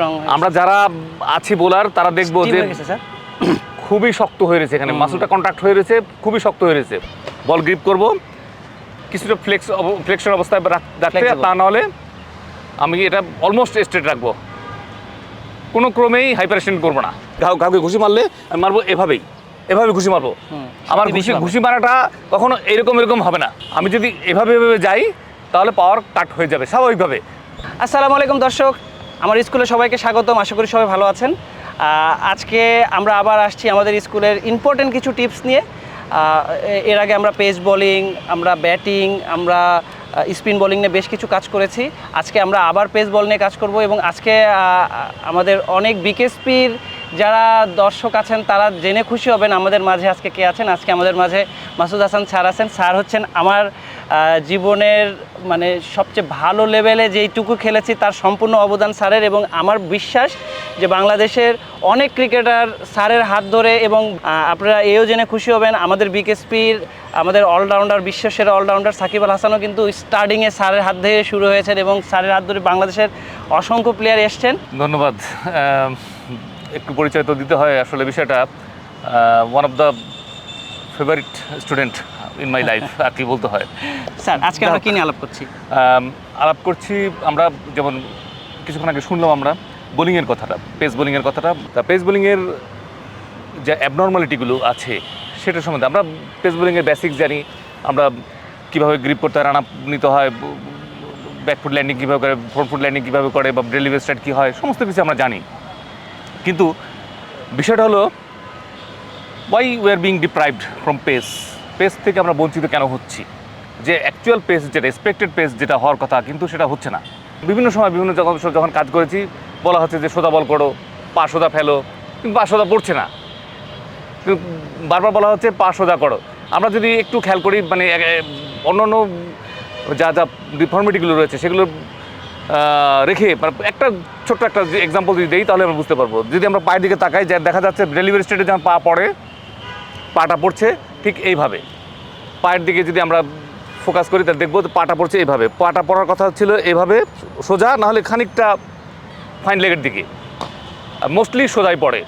Strong আমরা যারা আছি বোলার তারা দেখব যে খুবই শক্ত হয়ে রয়েছে এখানে। মাসুলটা কন্ট্রাক্ট হয়ে রয়েছে খুবই শক্ত হয়ে রয়েছে। বল গ্রিপ করব। কিছুটা ফ্লেক্স ফ্লেক্সন অবস্থায় রাখতে. তা নাহলে আমি এটা অলমোস্ট স্ট্রেট রাখব। কোনো ক্রমেই হাইপারেশন করব না। কাউ কাউকে ঘুষি মারলে আমি মারবো এভাবেই। এভাবে ঘুষি মারবো। আমার ঘুষি ঘুষি মারাটা কখনো এরকম এরকম হবে না। আমি যদি এভাবে এভাবে যাই তাহলে পাওয়ার কাট হয়ে যাবে স্বাভাবিকভাবে। আসসালামু আলাইকুম দর্শক। আমার স্কুলে সবাইকে স্বাগতম, আশা করি সবাই ভালো আছেন। আজকে আমরা আবার আসছি আমাদের স্কুলের ইম্পর্টেন্ট কিছু টিপস নিয়ে। এর আগে আমরা পেস বোলিং আমরা ব্যাটিং আমরা স্পিন বোলিং নিয়ে বেশ কিছু কাজ করেছি। আজকে আমরা আবার পেস বল নিয়ে কাজ করব এবং আজকে আমাদের অনেক বিকেএসপির যারা দর্শক আছেন, তারা জেনে খুশি হবেন আমাদের মাঝে আজকে কে আছেন। আজকে আমাদের মাঝে মাসুদ হাসান স্যার আছেন। স্যার হচ্ছেন আমার জীবনের মানে সবচেয়ে ভালো লেভেলে যেইটুকু খেলেছি তার সম্পূর্ণ অবদান স্যারের এবং আমার বিশ্বাস যে বাংলাদেশের অনেক ক্রিকেটার স্যারের হাত ধরে এবং আপনারা এও জেনে খুশি হবেন আমাদের বিকেএসপির, আমাদের অলরাউন্ডার, বিশ্বসেরা অলরাউন্ডার সাকিব আল হাসানও কিন্তু স্টার্টিংয়ে স্যারের হাত ধরে শুরু হয়েছেন এবং স্যারের হাত ধরে বাংলাদেশের অসংখ্য প্লেয়ার এসছেন। ধন্যবাদ। একটু পরিচয় তো দিতে হয় আসলে বিষয়টা। One of the favourite student in my life আর কি বলতে হয়। স্যার আজকে আমরা কি নিয়ে আলাপ করছি? আলাপ করছি আমরা যেমন কিছুক্ষণ আগে শুনলাম আমরা বোলিংয়ের কথাটা পেস বোলিংয়ের কথাটা। তা পেস বোলিংয়ের যে অ্যাবনর্মালিটিগুলো আছে সেটা সম্বন্ধে আমরা পেস বোলিংয়ের বেসিক জানি। আমরা কীভাবে গ্রিপ করতে হয় রান নিতে হয় ব্যাকফুট ল্যান্ডিং কীভাবে করে ফ্রন্ট ফুট ল্যান্ডিং কীভাবে করে বা ডেলিভারি স্টার্ট কী হয় সমস্ত কিছু আমরা জানি। কিন্তু বিষয়টা হলো why we are being deprived from pace pace থেকে আমরা বঞ্চিত কেন হচ্ছি? যে অ্যাকচুয়াল পেস যেটা এক্সপেক্টেড পেস যেটা হওয়ার কথা, কিন্তু সেটা হচ্ছে না। বিভিন্ন সময় বিভিন্ন যখন যখন কাজ করেছি, বলা হচ্ছে যে সোদা বল করো, পা সোদা ফেলো, কিন্তু পা সোদা পড়ছে না। বারবার বলা হচ্ছে পা সোজা করো। আমরা যদি একটু খেয়াল করি মানে অন্য অন্য যা যা ডিফর্মিটিগুলো রয়েছে, সেগুলো রেখে মানে একটা ছোট্ট একটা এক্সাম্পল যদি দিই, তাহলে আমরা বুঝতে পারব। যদি আমরা পায়ের দিকে তাকাই, যে দেখা যাচ্ছে ডেলিভারি স্টেটে যখন পা পড়ে, পাটা পড়ছে ঠিক এইভাবে। পায়ের দিকে যদি আমরা ফোকাস করি, তাহলে দেখব পাটা পড়ছে এইভাবে। পাটা পড়ার কথা ছিল এভাবে সোজা, নাহলে খানিকটা ফাইন লেগের দিকে। মোস্টলি সোজাই পড়ে।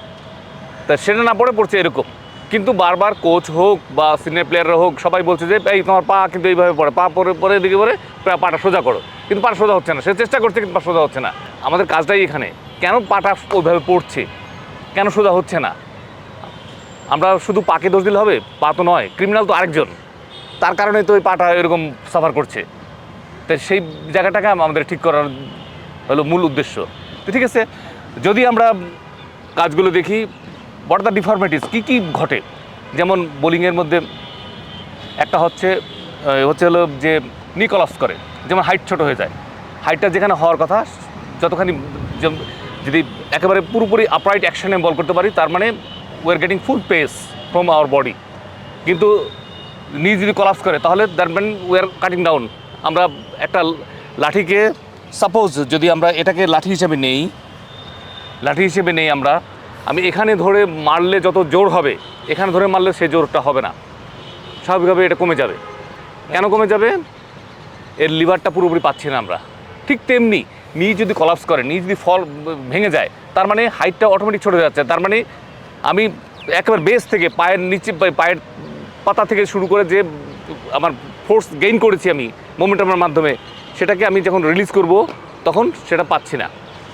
তা সেটা না পড়ে, পড়ছে এরকম। কিন্তু বারবার কোচ হোক বা সিনিয়র প্লেয়াররা হোক, সবাই বলছে যে, এই তোমার পা কিন্তু এইভাবে পড়ে। পা পরে পরে এদিকে পরে পাটা সোজা করো। কিন্তু পা সোজা হচ্ছে না। সে চেষ্টা করছে, কিন্তু পা সোজা হচ্ছে না। আমাদের কাজটাই এখানে। কেন পাটা ওইভাবে পড়ছে? কেন সোজা হচ্ছে না? আমরা শুধু পাকে দোষ দিলে হবে, পা তো নয় ক্রিমিনাল তো আরেকজন। তার কারণে তো ওই পাটা এরকম সাফার করছে। তো সেই জায়গাটাকে আমাদের ঠিক করার হলো মূল উদ্দেশ্য। তো ঠিক আছে, যদি আমরা কাজগুলো দেখি বট দ্য ডিফরমেটিস কী কী ঘটে? যেমন বোলিংয়ের মধ্যে একটা হচ্ছে হচ্ছে হলো যে নিকলস করে, যেমন হাইট ছোট হয়ে যায়। হাইটটা যেখানে হওয়ার কথা, যতখানি যদি একেবারে পুরোপুরি আপরাইট অ্যাকশনে বল করতে পারি, তার মানে we are getting full pace from our body কিন্তু নি যদি কলাপস করে, তাহলে that mean we are cutting down আমরা একটা লাঠিকে সাপোজ যদি আমরা এটাকে লাঠি হিসেবে নেই, লাঠি হিসেবে নেই আমরা, আমি এখানে ধরে মারলে যত জোর হবে, এখানে ধরে মারলে সে জোরটা হবে না। স্বাভাবিকভাবে এটা কমে যাবে। কেন কমে যাবে? এর লিভারটা পুরোপুরি পাচ্ছি না আমরা। ঠিক তেমনি নি যদি কলাপস করে নি যদি ফল ভেঙে যায়, তার মানে হাইটটা অটোমেটিক ছোট যাচ্ছে। তার মানে আমি একেবারে বেস থেকে, পায়ের নিচে, পায়ের পাতা থেকে শুরু করে যে আমার ফোর্স গেইন করেছি আমি মোমেন্টামের মাধ্যমে, সেটাকে আমি যখন রিলিজ করব, তখন সেটা পাচ্ছি না।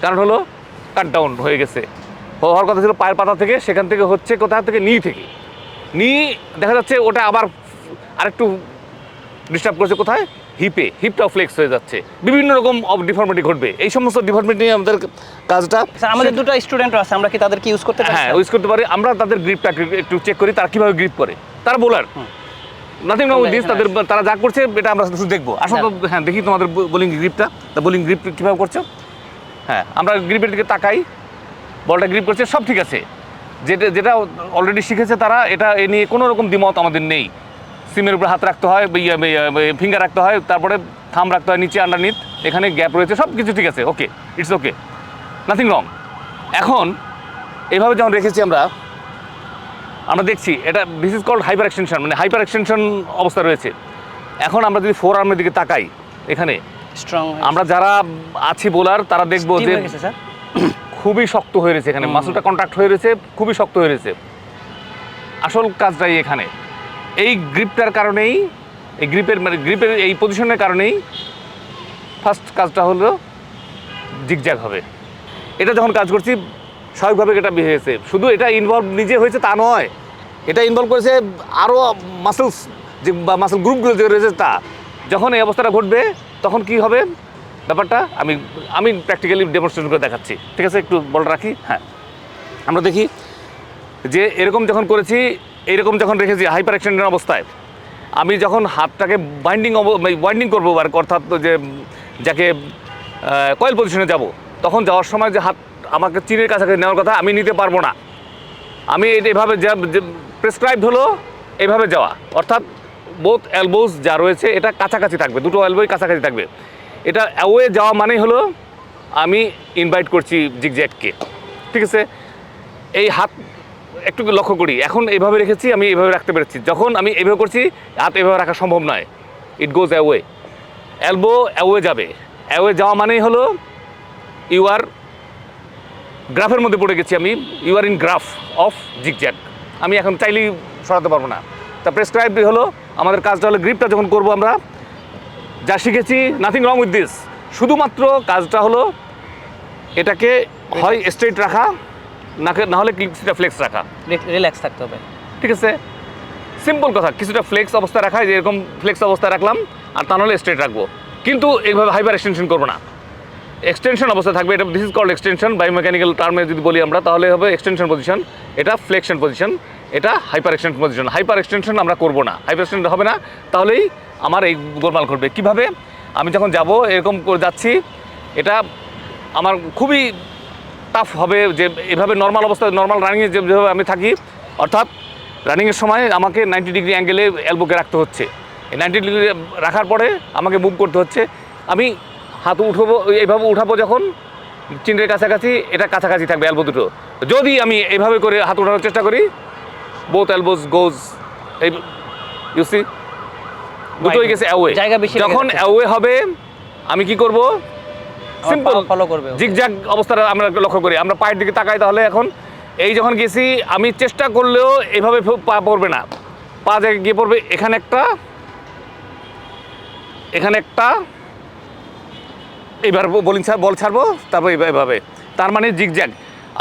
কারণ হলো কাট ডাউন হয়ে গেছে। হওয়ার কথা ছিল পায়ের পাতা থেকে, সেখান থেকে হচ্ছে কোথা থেকে? নি থেকে। নি দেখা যাচ্ছে, ওটা আবার আরেকটু ডিস্টার্ব করছে কোথায়? হিপে হিপটাও ফ্লেক্স হয়ে যাচ্ছে। বিভিন্ন রকম ডিফর্মিটি ঘটবে। এই সমস্ত ডিফর্মিটি নিয়ে আমাদের কাজটা আমাদের দুটো স্টুডেন্ট আছে আমরা কি তাদেরকে ইউজ করতে হ্যাঁ ইউজ করতে পারি। আমরা তাদের গ্রিপটা একটু চেক করি তারা কীভাবে গ্রিপ করে। তারা বোলার নাথিং রং দিস তাদের তারা যা করছে এটা আমরা শুধু দেখব। আসলে হ্যাঁ দেখি তোমাদের বোলিং গ্রিপটা তা বোলিং গ্রিপ কীভাবে করছ? হ্যাঁ আমরা গ্রিপের দিকে তাকাই। বলটা গ্রিপ করছে সব ঠিক আছে। যেটা যেটা অলরেডি শিখেছে তারা এটা এ নিয়ে কোনো রকম দ্বিমত আমাদের নেই। সিমের উপরে হাত রাখতে হয় ফিঙ্গার রাখতে হয় তারপরে থাম রাখতে হয় নিচে আন্ডারনিথ এখানে গ্যাপ রয়েছে সব কিছু ঠিক আছে okay it's okay nothing wrong এখন এইভাবে যখন রেখেছি আমরা আমরা দেখছি এটা this is called hyper extension মানে হাইপার এক্সটেনশন অবস্থা রয়েছে। এখন আমরা যদি ফোর আর্মের দিকে তাকাই এখানে স্ট্রং আমরা যারা আছি বোলার তারা দেখব যে খুবই শক্ত হয়ে রয়েছে এখানে। মাসলটা কন্ট্রাক্ট হয়ে রয়েছে খুবই শক্ত হয়ে রয়েছে। আসল কাজটাই এখানে। এই গ্রিপটার কারণেই, এই গ্রিপের মানে গ্রিপের এই পজিশনের কারণেই ফার্স্ট কাজটা হলো জিগজ্যাগ হবে। এটা যখন কাজ করছি, স্বাভাবিকভাবে এটা হয়েছে। শুধু এটা ইনভলভ নিজে হয়েছে তা নয়, এটা ইনভলভ করেছে আরও মাসেলস যে বা মাসেল গ্রুপগুলো যে রয়েছে তা। যখন এই অবস্থাটা ঘটবে, তখন কি হবে? ব্যাপারটা আমি আমি প্র্যাকটিক্যালি ডেমনস্ট্রেশন করে দেখাচ্ছি। ঠিক আছে? একটু বল রাখি? হ্যাঁ। আমরা দেখি যে এরকম যখন করেছি এইরকম যখন রেখেছি হাইপার এক্সটেন্ডের অবস্থায়, আমি যখন হাতটাকে বাইন্ডিং বাইন্ডিং করব আর অর্থাৎ যে, যাকে কয়েল পজিশনে যাব, তখন যাওয়ার সময় যে হাত আমাকে চিনের কাছাকাছি নেওয়ার কথা, আমি নিতে পারব না। আমি এভাবে যা প্রেসক্রাইবড হলো, এভাবে যাওয়া। অর্থাৎ বোথ অ্যালবোস যা রয়েছে, এটা কাছাকাছি থাকবে, দুটো অ্যালবোই কাছাকাছি থাকবে। এটা অ্যাওয়ে যাওয়া মানেই হলো, আমি ইনভাইট করছি জিগজ্যাককে ঠিক আছে? এই হাত একটু লক্ষ্য করি। এখন এভাবে রেখেছি, আমি এভাবে রাখতে পেরেছি। যখন আমি এভাবে করছি, হাত এভাবে রাখা সম্ভব নয়। It goes away elbow away যাবে। অ্যাওয়ে যাওয়া মানেই হলো ইউ আর গ্রাফের মধ্যে পড়ে গেছি আমি। You are in graph of zigzag আমি এখন চাইলেই সরাতে পারব না। তা প্রেসক্রাইব হলো, আমাদের কাজটা হলো গ্রিপটা যখন করব আমরা, যা শিখেছি নাথিং রং উইথ দিস শুধুমাত্র কাজটা হলো, এটাকে হয় স্ট্রেট রাখা নাকে না হলে কিছুটা ফ্লেক্স রাখা। রিল্যাক্স থাকতে হবে। ঠিক আছে? সিম্পল কথা কিছুটা ফ্লেক্স অবস্থায় রাখা এরকম ফ্লেক্স অবস্থায় রাখলাম আর তা নাহলে স্ট্রেট রাখব। কিন্তু এইভাবে হাইপার এক্সটেনশন করব না। এক্সটেনশন অবস্থা থাকবে এটা this is called extension biomechanical টার্মে যদি বলি আমরা তাহলে হবে এক্সটেনশন পজিশন এটা ফ্লেকশন পজিশন এটা hyper extension position hyper extension আমরা করব না। হাইপার এক্সটেনশন হবে না তাহলেই আমার এই গোলমাল ঘটবে। কীভাবে? আমি যখন যাব এরকম করে যাচ্ছি এটা আমার খুবই টাফ হবে যে এভাবে নর্মাল অবস্থায় নর্মাল রানিংয়ে যেভাবে আমি থাকি অর্থাৎ রানিংয়ের সময় আমাকে নাইনটি ডিগ্রি অ্যাঙ্গেলে এলবোকে রাখতে হচ্ছে। এই নাইনটি ডিগ্রি রাখার পরে আমাকে মুভ করতে হচ্ছে। আমি হাত উঠবো এইভাবে উঠাবো যখন চিনের কাছাকাছি এটা কাছাকাছি থাকবে এলবো দুটো। যদি আমি এইভাবে করে হাত উঠানোর চেষ্টা করি বোথ এলবোজ গোজ এই ইউসি দুটোই গেছে অ্যাওয়ে যখন অ্যাওয়ে হবে আমি কি করব? সিম্পল ফলো করবে জিগজ্যাগ অবস্থাটা আমরা লক্ষ্য করি। আমরা পায়ের দিকে তাকাই তাহলে এখন। এই যখন গেছি আমি চেষ্টা করলেও এভাবে পা পড়বে না। পা জায়গায় গিয়ে পড়বে। এখানে একটা এখানে একটা। এইবার বলিং বল ছাড়বো তারপর এভাবে। তার মানে জিগজ্যাগ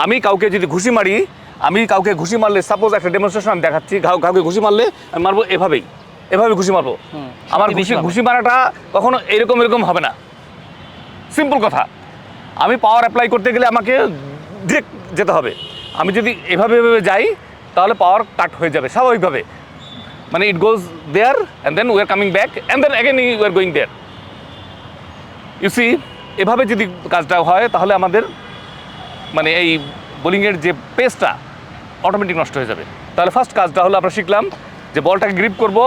আমি কাউকে যদি ঘুষি মারি আমি কাউকে ঘুষি মারলে সাপোজ একটা ডেমনস্ট্রেশন আমি দেখাচ্ছি কাউকে ঘুষি মারলে আমি মারবো এভাবেই। এভাবে ঘুষি মারবো। আমার বেশি ঘুষি ঘুষি মারাটা কখনো এরকম এরকম হবে না। সিম্পল কথা। আমি পাওয়ার অ্যাপ্লাই করতে গেলে আমাকে ডিরেক্ট যেতে হবে। আমি যদি এভাবে এভাবে যাই, তাহলে পাওয়ার কাট হয়ে যাবে, স্বাভাবিকভাবে। মানে it goes there and then we are coming back and then again you are going there you see এভাবে যদি কাজটা হয়, তাহলে আমাদের মানে এই বোলিংয়ের যে পেসটা অটোমেটিক নষ্ট হয়ে যাবে। তাহলে ফার্স্ট কাজটা হলো আমরা শিখলাম যে বলটাকে গ্রিপ করব।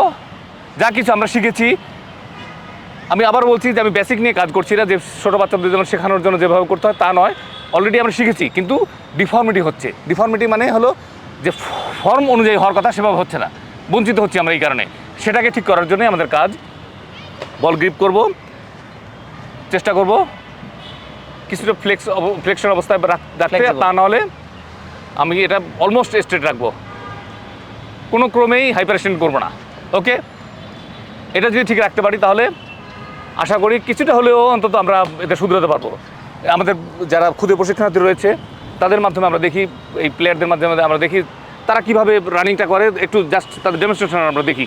যা কিছু আমরা শিখেছি আমি আবার বলছি যে আমি বেসিক নিয়ে কাজ করছি না যে ছোটো বাচ্চাদের জন্য শেখানোর জন্য যেভাবে করতে হয় তা নয়। অলরেডি আমরা শিখেছি কিন্তু ডিফর্মিটি হচ্ছে। ডিফর্মিটি মানে হলো যে ফর্ম অনুযায়ী হওয়ার কথা সেভাবে হচ্ছে না। বঞ্চিত হচ্ছি আমরা এই কারণে। সেটাকে ঠিক করার জন্যই আমাদের কাজ। বল গ্রিপ করব চেষ্টা করব। কিছুটা ফ্লেক্স ফ্লেকশন অবস্থায় রাখ- রাখতে. তা নাহলে আমি এটা অলমোস্ট স্ট্রেট রাখব। কোনো ক্রমেই হাইপারেশন করব না। ওকে এটা যদি ঠিক রাখতে পারি তাহলে আশা করি কিছুটা হলেও অন্তত আমরা এটা শুধরাতে পারব। আমাদের যারা ক্ষুদে প্রশিক্ষণার্থী রয়েছে, তাদের মাধ্যমে আমরা দেখি, এই প্লেয়ারদের মাধ্যমে আমরা দেখি, তারা কীভাবে রানিংটা করে, একটু জাস্ট তাদের ডেমনস্ট্রেশন আমরা দেখি।